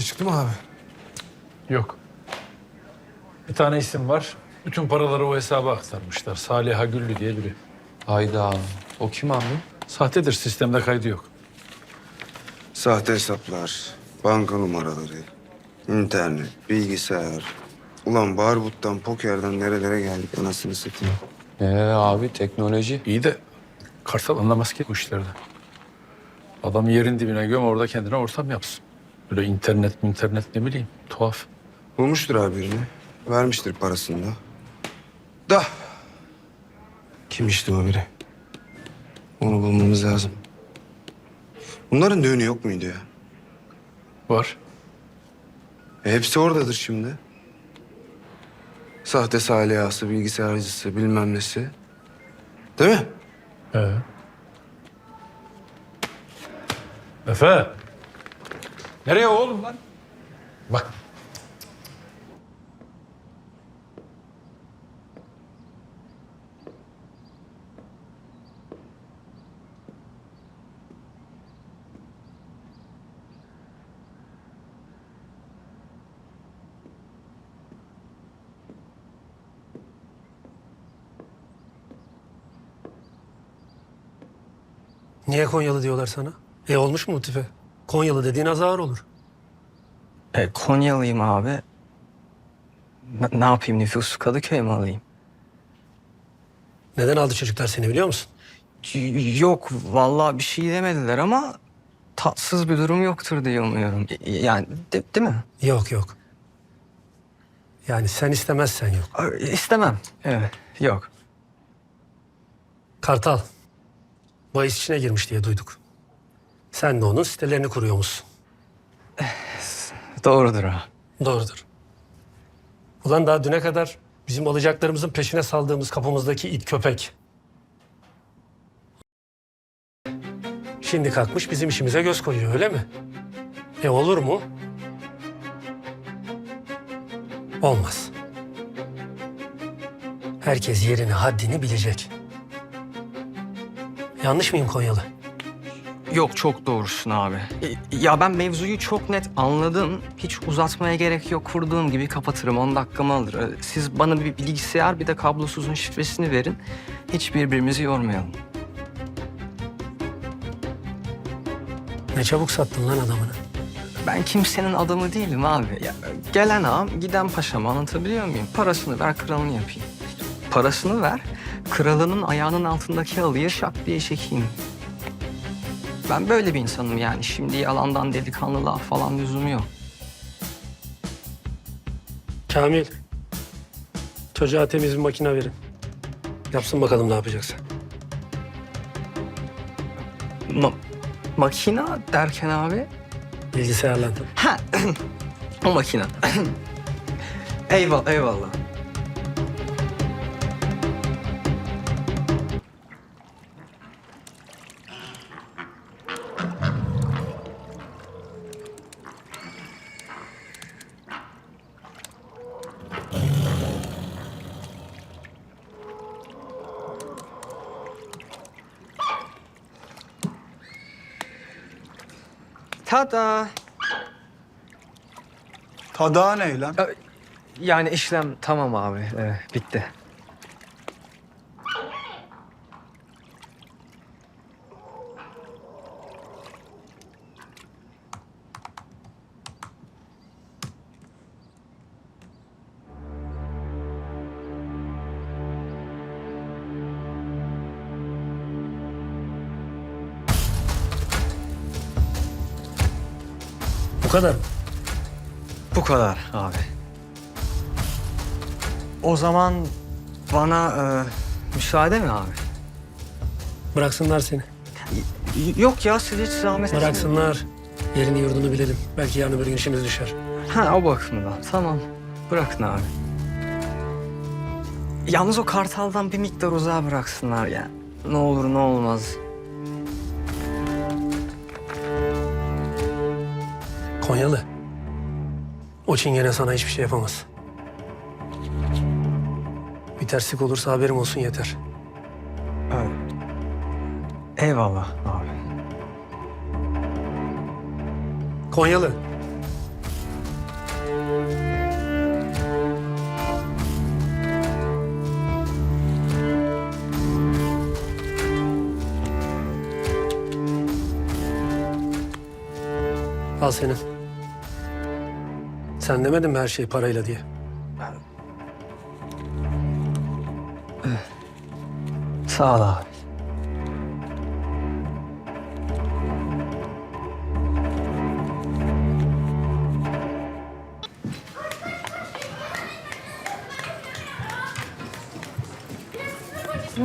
şey çıktı mı abi? Yok. Bir tane isim var. Bütün paraları o hesaba aktarmışlar. Saliha Güllü diye biri. Hayda. O kim abi? Sahtedir, sistemde kaydı yok. Sahte hesaplar, banka numaraları, internet, bilgisayar. Ulan barbuttan, pokerden nerelere geldik anasını satayım. Ee abi teknoloji. İyi de Kartal anlamaz ki bu işlerden. Adam yerin dibine göm orada kendine ortam yapsın. Böyle internet internet ne bileyim tuhaf. Bulmuştur abi birini. Vermiştir parasını da. Da. Kim işte o biri? Onu bulmamız lazım. Bunların düğünü yok muydu ya? Var. E, hepsi oradadır şimdi. Sahte salihası, bilgisayarcısı, bilmem nesi. Değil mi? Ee. Efe. Nereye oğlum lan? Bak. Niye Konyalı diyorlar sana? E olmuş mu bu? Konyalı dediğin az ağır olur. E, Konyalıyım abi. N- ne yapayım nüfusu Kadıköy mi alayım? Neden aldı çocuklar seni biliyor musun? Y- Yok vallahi bir şey demediler ama tatsız bir durum yoktur diye umuyorum. Y- Yani de- değil mi? Yok yok. Yani sen istemezsen yok. İstemem. Evet yok. Kartal. Bahis içine girmiş diye duyduk. Sen de onun sitelerini kuruyormuşsun. Doğrudur ha. Doğrudur. Ulan daha düne kadar bizim alacaklarımızın peşine saldığımız kapımızdaki it köpek. Şimdi kalkmış bizim işimize göz koyuyor öyle mi? E olur mu? Olmaz. Herkes yerini haddini bilecek. Yanlış mıyım Konyalı? Yok çok doğrusun abi. E, Ya ben mevzuyu çok net anladım. Hiç uzatmaya gerek yok. Kurduğum gibi kapatırım. 10 dakikamı alır. E, Siz bana bir bilgisayar bir de kablosuzun şifresini verin. Hiç birbirimizi yormayalım. Ne çabuk sattın lan adamını. Ben kimsenin adamı değilim abi. Ya, gelen ağam, giden paşam anlatabiliyor muyum? Parasını ver, kralını yapayım. Parasını ver, kralının ayağının altındaki halıyı şak diye çekeyim. Ben böyle bir insanım yani. Şimdi yalandan delikanlılığa falan lüzumu yok. Kamil. Çocuğa temiz bir makine verin. Yapsın bakalım ne yapacaksa. Ma- makina derken abi? Bilgisayarlandı. Ha, o makina. eyvallah, eyvallah. Tada. Tada ne lan? Yani işlem tamam abi. Evet, bitti. Kadar? Bu kadar abi. O zaman bana e, müsaade mi abi? Bıraksınlar seni. Y- Yok ya siz hiç zahmet etmeyin. Bıraksınlar. Yerini yurdunu bilelim. Belki yarın öbür gün işimiz düşer. Ha o bakımdan. Tamam. Bırakın abi. Yalnız o kartaldan bir miktar uzağa bıraksınlar ya. Ne olur ne olmaz. Konyalı. O çingene sana hiçbir şey yapamaz. Bir terslik olursa haberim olsun yeter. Evet. Eyvallah abi. Konyalı. Al senin. Sen demedin mi her şey parayla diye? Sağ ol abi.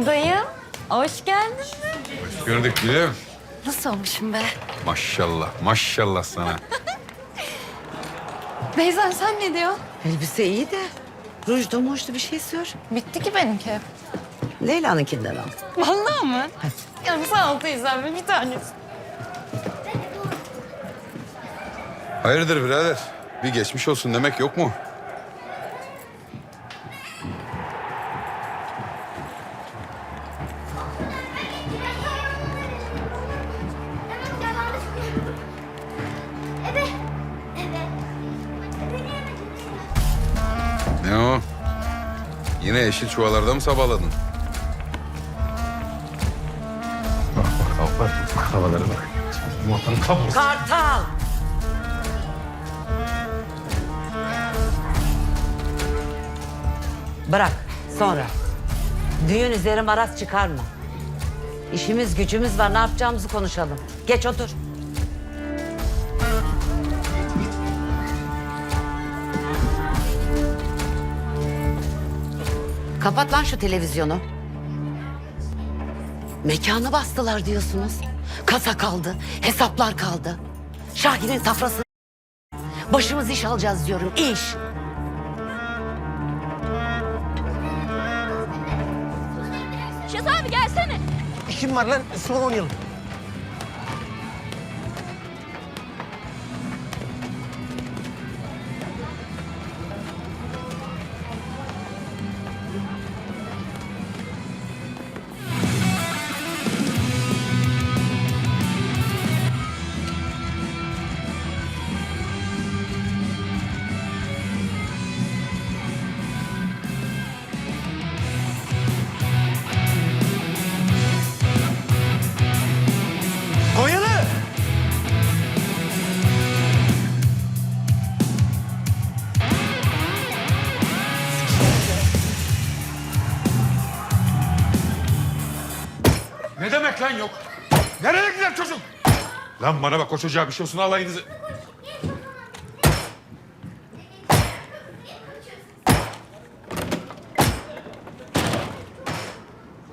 Dayı, hoş geldin. Gördük gülüm. Nasıl olmuşum be? Maşallah, maşallah sana. Beyza sen ne diyorsun? Elbise iyi de rujdu mujdu bir şey sür. Bitti ki benimki. Leyla'nınkinden al. Vallahi mı? Ya sağ ol teyzem bir tanesi. Hayırdır birader? Bir geçmiş olsun demek yok mu? Yine yeşil çuvalarda mı sabahladın? Havalara bak. Kartal! Bırak sonra. Düğün üzeri maraz çıkarma. İşimiz gücümüz var ne yapacağımızı konuşalım. Geç otur. Kapat lan şu televizyonu. Mekanı bastılar diyorsunuz. Kasa kaldı, hesaplar kaldı. Şahin'in safrası. Başımız iş alacağız diyorum, iş. Şez abi gelsene. İşim var lan. Son oynayalım. Lan yok? Nereye gider çocuk? Lan bana bak o çocuğa bir şey olsun alayınızı.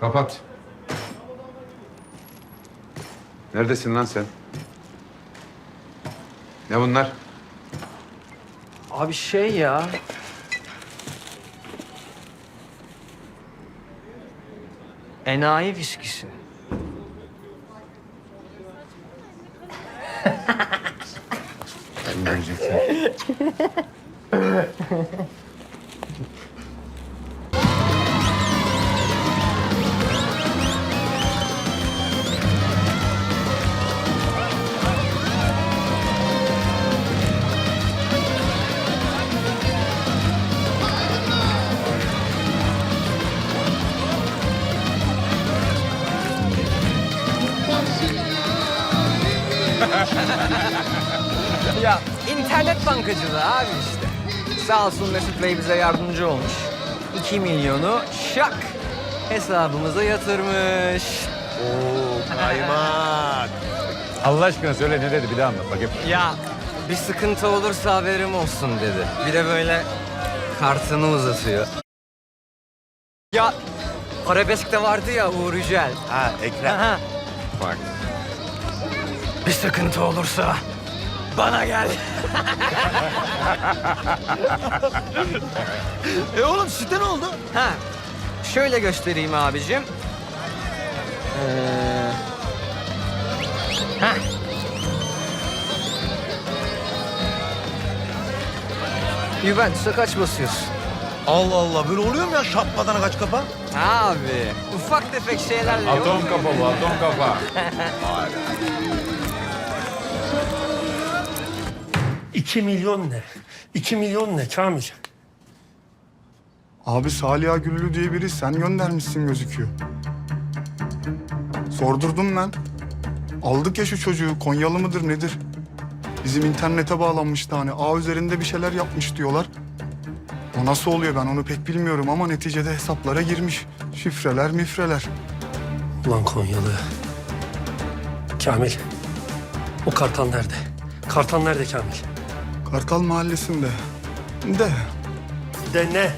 Kapat. Neredesin lan sen? Ne bunlar? Abi şey ya. Enayi viskisi. Ben göreceksin. Ya internet bankacılığı abi işte. Sağ olsun Mesut Bey bize yardımcı olmuş. 2 milyonu şak hesabımıza yatırmış. Allah aşkına söyle ne dedi bir daha anlat bakayım. Ya bir sıkıntı olursa haberim olsun dedi. Bir de böyle kartını uzatıyor. Ya Arabesk'te vardı ya Uğur Yücel. Ha Ekrem. Aha. Bak. Bir sıkıntı olursa bana gel. E oğlum sizde ne oldu? Ha, şöyle göstereyim abicim. Ee, heh. Juventus'a kaç basıyorsun? Allah Allah böyle oluyor mu ya şapkadan kaç kapa? Abi, ufak tefek şeylerle Atom kafa bu atom kafa. İki milyon ne? İki milyon ne Kamil? Abi Salih Güllü diye biri sen göndermişsin gözüküyor. Sordurdum ben. Aldık ya şu çocuğu. Konyalı mıdır nedir? Bizim internete bağlanmıştı hani. Ağ üzerinde bir şeyler yapmış diyorlar. O nasıl oluyor ben onu pek bilmiyorum ama neticede hesaplara girmiş. Şifreler mifreler. Ulan Konyalı. Kamil. O kartal nerede? Kartal nerede Kamil? Kartal mahallesinde. De De ne?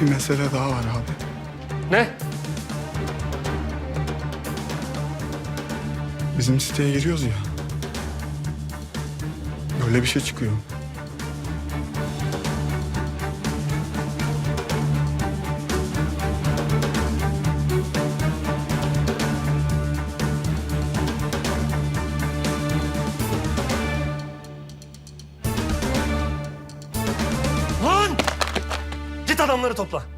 bir mesele daha var abi. Ne? Bizim siteye giriyoruz ya. Öyle bir şey çıkıyor. Adamları topla.